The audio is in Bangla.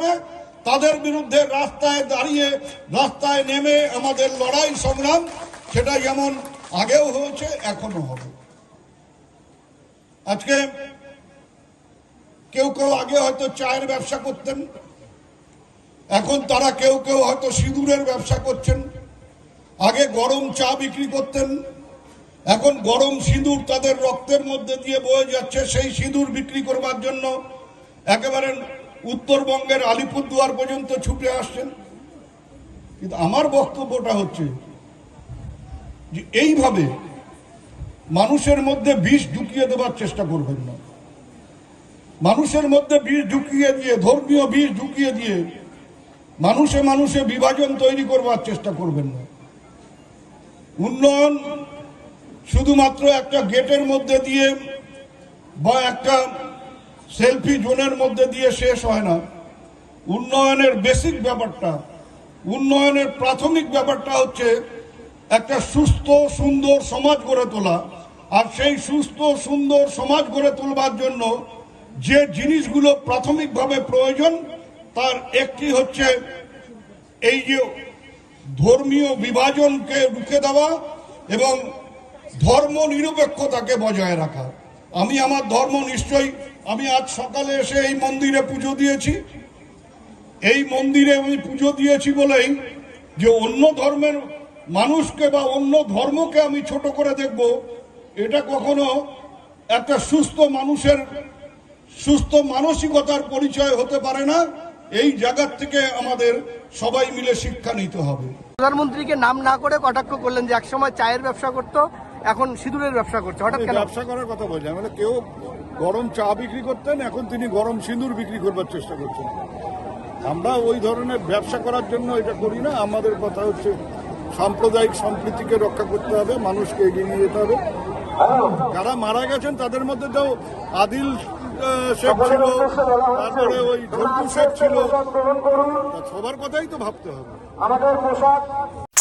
করবে, তাদের বিরুদ্ধে রাস্তায় দাঁড়িয়ে, রাস্তায় নেমে আমাদের লড়াই সংগ্রাম সেটা যেমন আগেও হয়েছে এখনও হবে। আজকে কেউ কেউ আগে হয়তো চায়ের ব্যবসা করতেন, এখন তারা কেউ কেউ হয়তো সিঁদুরের ব্যবসা করছেন, আগে গরম চা বিক্রি করতেন, এখন গরম সিঁদুর তাদের রক্তের মধ্যে দিয়ে বয়ে যাচ্ছে, সেই সিঁদুর বিক্রি করবার জন্য একেবারে উত্তরবঙ্গের আলিপুরদুয়ার পর্যন্ত ছুটে আসছেন। কিন্তু আমার বক্তব্যটা হচ্ছে যে এইভাবে মানুষের মধ্যে বিষ ঢুকিয়ে দেওয়ার চেষ্টা করবেন না। মানুষের মধ্যে বিষ ঢুকিয়ে দিয়ে, ধর্মীয় বিষ ঢুকিয়ে দিয়ে মানুষে মানুষে বিভাজন তৈরি করবার চেষ্টা করবেন না। উন্নয়ন শুধুমাত্র একটা গেটের মধ্যে দিয়ে বা একটা সেলফি জোনের মধ্যে দিয়ে শেষ হয় না। উন্নয়নের বেসিক ব্যাপারটা, উন্নয়নের প্রাথমিক ব্যাপারটা হচ্ছে একটা সুস্থ, সুন্দর সমাজ গড়ে তোলা। আর সেই সুস্থ, সুন্দর সমাজ গড়ে তোলবার জন্য যে জিনিসগুলো প্রাথমিকভাবে প্রয়োজন, তার একটি হচ্ছে এই যে ধর্মীয় বিভাজনকে রুখে দেওয়া এবং ধর্ম নিরপেক্ষতাকে বজায় রাখা। আমি আমার ধর্ম নিশ্চয়ই আমি আজ সকালে এসে এই মন্দিরে পুজো দিয়েছি। এই মন্দিরে আমি পুজো দিয়েছি বলেই যে অন্য ধর্মের মানুষকে বা অন্য ধর্মকে আমি ছোট করে দেখব এটা কখনো একটা সুস্থ মানুষের সুস্থ মানসিকতার পরিচয় হতে পারে না। এই জায়গার থেকে আমাদের সবাই মিলে শিক্ষা নিতে হবে। প্রধানমন্ত্রীকে নাম না করে কটাক্ষ করলেন যে একসময় চায়ের ব্যবসা করতো এখন সিঁদুরের ব্যবসা করছে। হঠাৎ ব্যবসা করার কথা বলছেন মানে কেউ গরম চা বিক্রি করতেন এখন তিনি গরম সিঁদুর বিক্রি করবার চেষ্টা করছেন। আমরা ওই ধরনের ব্যবসা করার জন্য এটা করি না আমাদের কথা হচ্ছে সাম্প্রদায়িক সম্প্রীতিকে রক্ষা করতে হবে মানুষকে এগিয়ে নিয়ে যেতে হবে। যারা মারা গেছেন তাদের মধ্যে তো আদিল শেখ ছিল তারপরে ওই ঝন্টু শেখ ছিল। সবার কথাই তো ভাবতে হবে।